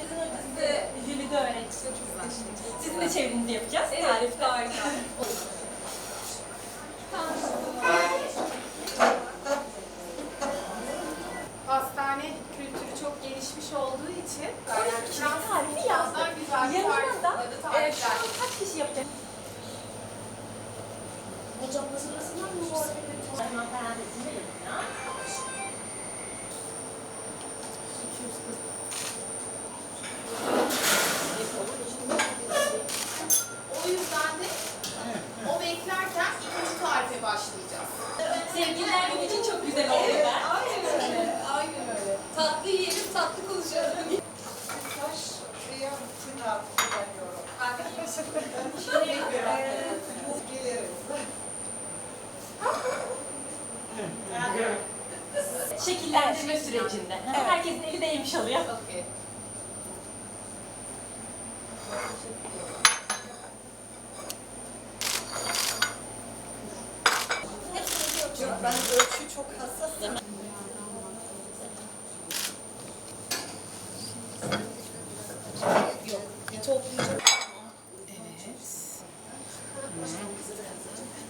Sizin hocası Sizin de çevirinizi yapacağız. Evet, tarifte. Harika. Şekillendirme sürecinde. Herkesin eli değmiş oluyor. Okey. Yok ben ölçü çok hassasım.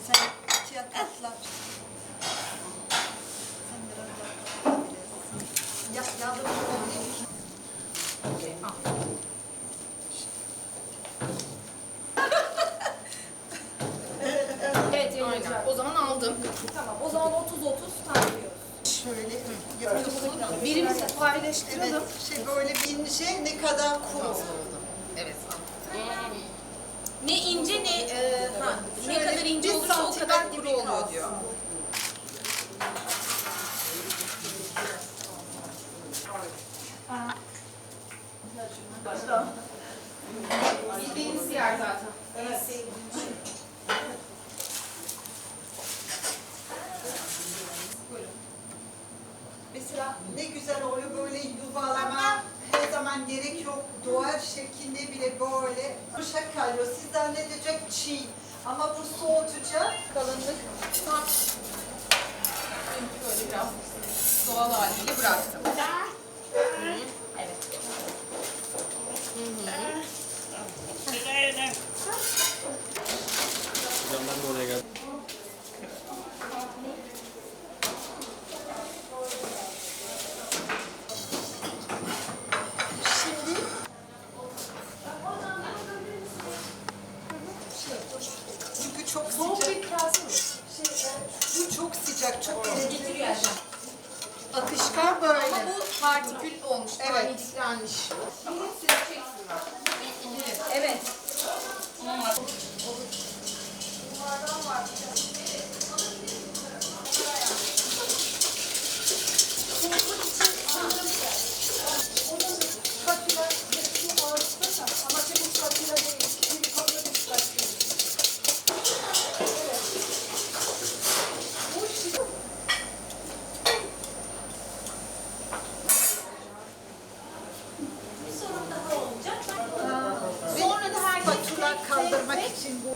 Sen ikiye katla. Aynen. O zaman aldım. Tamam o zaman 30-30 tartıyoruz. Şöyle yapıyorsun. Birimizi paylaştıralım. Evet, şey böyle ince ne kadar kuru. Evet. Ne ince ne e, ha, ne Şöyle kadar ince bir olursa o santimetre kadar gibi kuru oluyor kalsın. diyor. Bildiğiniz yer zaten. Evet. Ne güzel oluyor böyle yuvalama her zaman gerek yok. Doğal şeklinde bile böyle yumuşak kalıyor. Siz zannedecek çiğ ama bu soğutacak. Kalınlık tam böyle biraz doğal haliyle bıraktım. Camdan da oraya geldim. Şimdi çünkü çok sıcak. Şey, bu çok sıcak, çok getiriyor Akışkan böyle. Ama bu partikül olmuş, Evet. taneciklenmiş. Çeksinler. Evet. Spatula için bu.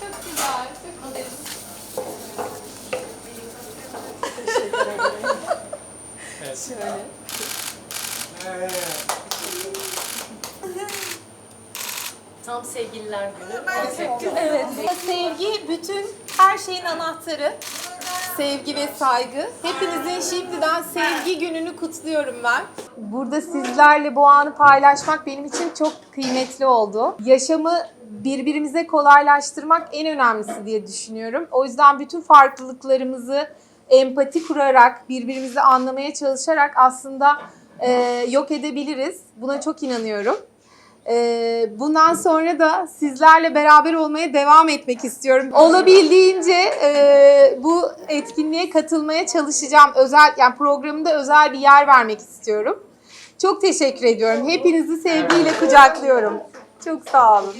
çok güzel, çok güzel. Tam sevgililer günü. Evet. Sevgi bütün her şeyin anahtarı. Sevgi ve saygı. Hepinizin şimdiden sevgi gününü kutluyorum ben. Burada sizlerle bu anı paylaşmak benim için çok kıymetli oldu. Yaşamı birbirimize kolaylaştırmak en önemlisi diye düşünüyorum. O yüzden bütün farklılıklarımızı empati kurarak, birbirimizi anlamaya çalışarak aslında e, yok edebiliriz. Buna çok inanıyorum. Ee, bundan sonra da sizlerle beraber olmaya devam etmek istiyorum. Olabildiğince e, bu etkinliğe katılmaya çalışacağım. Özel yani programda özel bir yer vermek istiyorum. Çok teşekkür ediyorum. Hepinizi sevgiyle kucaklıyorum. Çok sağ olun.